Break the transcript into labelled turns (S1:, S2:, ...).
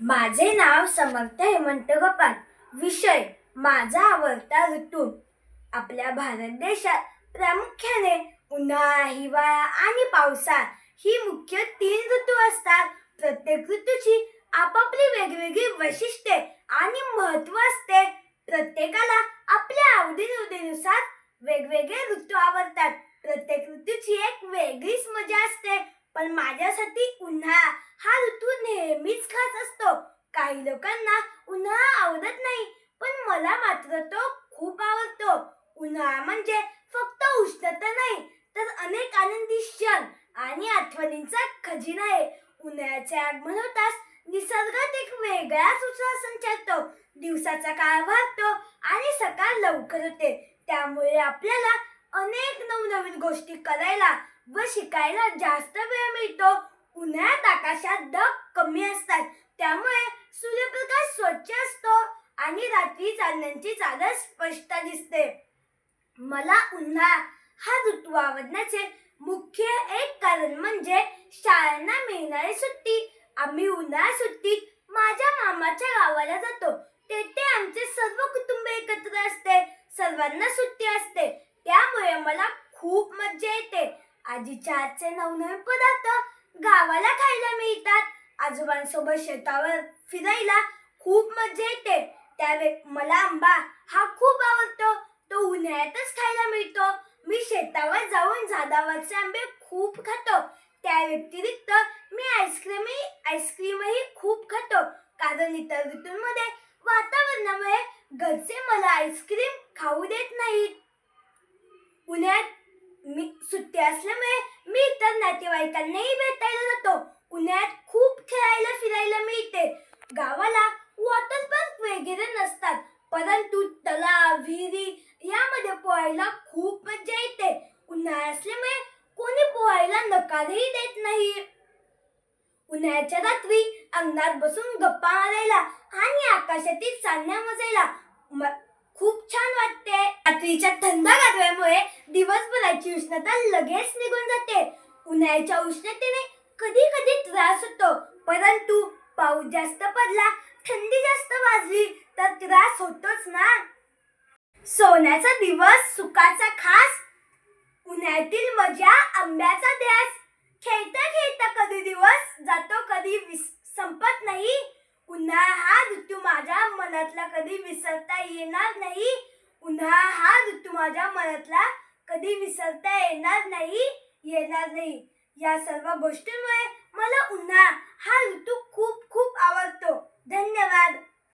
S1: माझे नाव समर्थ हेमंत गोपाल विषय माझा आवडता ऋतू. आपल्या भारत देशात प्रामुख्याने उन्हाळा हिवाळा आणि पावसाळा ही मुख्य तीन ऋतू असतात. प्रत्येक ऋतूची आपापली वेगवेगळी वैशिष्ट्ये आणि महत्त्व असते. प्रत्येकाला आपल्या आवडीनिवडीनुसार वेगवेगळे ऋतू आवडतात. प्रत्येक ऋतूची एक वेगळीच मजा असते. पण माझ्यासाठी उन्हाळा हा ऋतू नेहमीच खास असतो काही लोकांना उन्हाळा आवडत नाही पण मला मात्र तो खूप आवडतो. उन्हाळा म्हणजे फक्त उष्णता नाही तर अनेक आनंदी क्षण आणि आठवणींचा खजिना आहे. उन्हाळ्याचे आगमन होताच निसर्गात एक वेगळाच उत्साह संचारतो. दिवसाचा काळ वाढतो आणि सकाळ लवकर होते. त्यामुळे आपल्याला अनेक नवनवीन गोष्टी करायला व शिकायला जास्त वेळ मिळतो. उन्हाळ्यात आकाशात दर कमी असतात त्यामुळे सूर्यप्रकाश स्वच्छ असतो आणि रात्री चांदण्यांची चादर स्पष्ट दिसते. मला उन्हाळा हा ऋतू आवडण्याचे मुख्य एक कारण म्हणजे शाळांना मिळणारी सुट्टी. आम्ही उन्हाळा सुट्टीत माझ्या मामाच्या गावाला जातो. तेथे आमचे सर्व कुटुंब एकत्र असते. सर्वांना सुट्टी असते. त्यामुळे मला खूप मज्जा येते. आजीच्या हातचे नवनवीन पदार्थ गावाला खायला मिळतात. आजोबांसोबत शेतावर फिरायला खूप मज्जा येते. त्यावे मला आंबा हा खूप आवडतो. तो उन्हाळ्यातच खायला मिळतो. मी शेतावर जाऊन झाडावरचे आंबे खूप खातो. त्या व्यतिरिक्त मी आईस्क्रीमही आईस्क्रीमही खूप खातो. कारण इतर ऋतूंमध्ये वातावरणामुळे घरचे मला आईस्क्रीम खाऊ देत नाहीत. उन्हाळ्यात मी सुट्टी असल्यामुळे मी इतर नातेवाईकांनाही भेटायला जातो. उन्हाळ्यात खूप खेळायला फिरायला पोहायला खूप मजा येते. उन्हाळा असल्यामुळे कोणी पोहायला नकारही देत नाही. उन्हाळ्याच्या रात्री अंगणात बसून गप्पा मारायला आणि आकाशातील चांदण्या मजायला खूप छान वाटते. रात्रीच्या थंड गारव्यामुळे दिवसभराची उष्णता लगेच निघून जाते. उन्हाळ्याच्या उष्णतेने कधी कधी त्रास होतो. परंतु पाऊस जास्त पडला थंडी जास्त वाजली तर त्रास होतोच ना. सोन्याचा दिवस सुखाचा खास उन्हाळ्यातील मजा आंब्याचा ध्यास. खेळता खेळता कधी दिवस जातो कधी विस- संपत नाही. उन्हाळा हा ऋतू माझ्या मनातला कधी विसरता येणार नाही. उन्हाळा हा ऋतू माझ्या मनातला कधी विसरता येणार नाही येणार नाही. या सर्व गोष्टींमुळे मला उन्हाळा हा ऋतू खूप खूप आवडतो. धन्यवाद.